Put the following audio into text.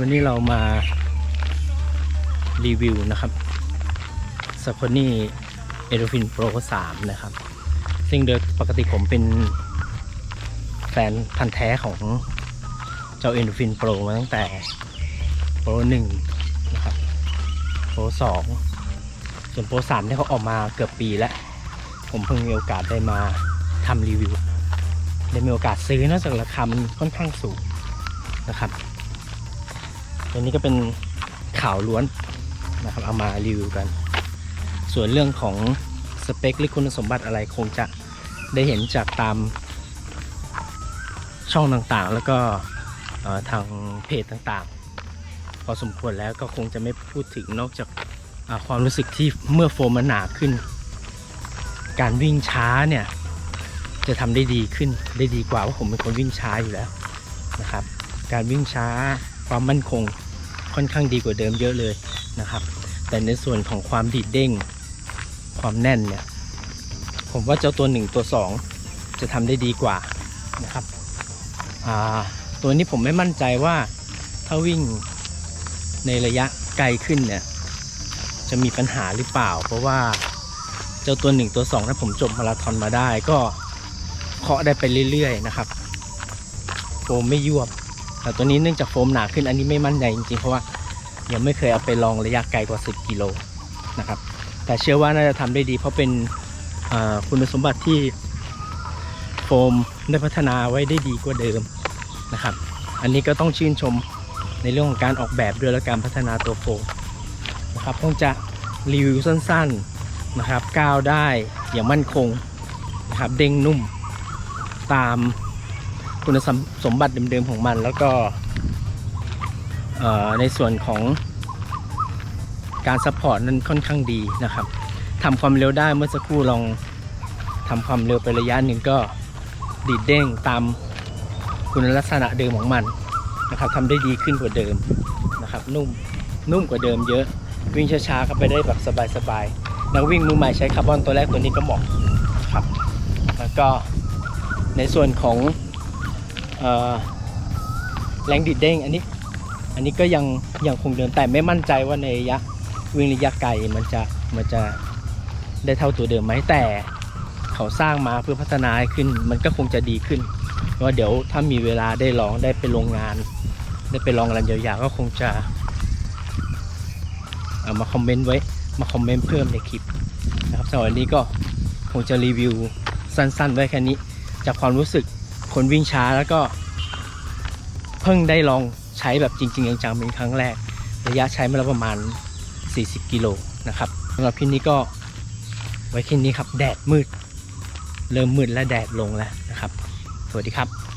วันนี้เรามารีวิวนะครับส c o n y e d o f i n Pro 3 นะครับ ซึ่งโดยปกติผมเป็นแฟนพันธ์แท้ของเจ้า e d o f i n Pro มาตั้งแต่ Pro 1 นะครับ Pro 2 ส่วน Pro 3เนี่ยเขาออกมาเกือบปีแล้ว ผมเพิ่งมีโอกาสได้มาทำรีวิว ได้มีโอกาสซื้อนอกจากราคามันค่อนข้างสูงนะครับ อันนี้ก็เป็นข่าวล้วนนะครับเอามารีวิวกัน ส่วนเรื่องของสเปคหรือคุณสมบัติอะไรคงจะได้เห็นจากตามช่องต่างๆ แล้วก็ทางเพจต่างๆ พอสมควรแล้วก็คงจะไม่พูดถึงนอกจากาความรู้สึกที่เมื่อโฟมมันหนาขึ้น การวิ่งช้าเนี่ยจะทำได้ดีขึ้นได้ดีกว่าเพราะผมเป็นคนวิ่งช้าอยู่แล้วนะครับ การวิ่งช้า ความมั่นคงค่อนข้างดีกว่าเดิมเยอะเลยนะครับ แต่ในส่วนของความดีดเด้ง ความแน่นเนี่ย ผมว่าเจ้าตัวหนึ่งตัวสองจะทำได้ดีกว่านะครับอ่าตัวนี้ผมไม่มั่นใจว่าถ้าวิ่งในระยะไกลขึ้นเนี่ยจะมีปัญหาหรือเปล่า เพราะว่าเจ้าตัวหนึ่งตัวสองถ้าผมจบมาราธอนมาได้ก็เคาะได้ไปเรื่อยๆนะครับโฟมไม่ยวบ แต่ตัวนี้เนื่องจากโฟมหนาขึ้นอันนี้ไม่มั่นใจจริงๆ เพราะว่ายังไม่เคยเอาไปลองระยะไกลกว่า 10 กิโลนะครับ แต่เชื่อว่าน่าจะทำได้ดี เพราะเป็นคุณสมบัติที่โฟมได้พัฒนาไว้ได้ดีกว่าเดิมนะครับ อันนี้ก็ต้องชื่นชมในเรื่องของการออกแบบด้วยและการพัฒนาตัวโฟมนะครับคงจะรีวิวสั้นๆนะครับก้าวได้อย่างมั่นคงนะครับเด้งนุ่มตาม คุณสมบัติเดิมๆของมัน แล้วก็ในส่วนของการซัพพอร์ตนั้นค่อนข้างดีนะครับทำความเร็วได้เมื่อสักครู่ลองทำความเร็วไประยะหนึ่งก็ดีดเด้งตามคุณลักษณะเดิมของมันนะครับทำได้ดีขึ้นกว่าเดิมนะครับ นุ่มนุ่มกว่าเดิมเยอะ วิ่งช้าๆก็ไปได้แบบสบายๆนักวิ่งมือใหม่ใช้คาร์บอนตัวแรกตัวนี้ก็เหมาะครับ แล้วก็ในส่วนของ แรงดิดเด้งอันนี้ อันนี้ก็ยังยังคงเดิมแต่ไม่มั่นใจว่าในระยะวิ่งระยะไกลมันจะมันจะได้เท่าตัวเดิมไหมแต่เขาสร้างมาเพื่อพัฒนาขึ้น มันก็คงจะดีขึ้นเพราะว่าเดี๋ยวถ้ามีเวลาได้ลองได้ไปลงงาน ได้ไปลองรันยาวๆก็คงจะเอามาคอมเมนต์ไว้มาคอมเมนต์เพิ่มในคลิปนะครับสำหรับวันนี้ก็คงจะรีวิวสั้นๆ ไว้แค่นี้ จากความรู้สึก คนวิ่งช้าแล้วก็เพิ่งได้ลองใช้แบบจริงๆจังๆเป็นครั้งแรก ระยะใช้มาแล้วประมาณ 40 กิโลนะครับสำหรับคลิปนี้ก็ไว้แค่นี้ครับ แดดมืด เริ่มมืดและแดดลงแล้วนะครับ สวัสดีครับ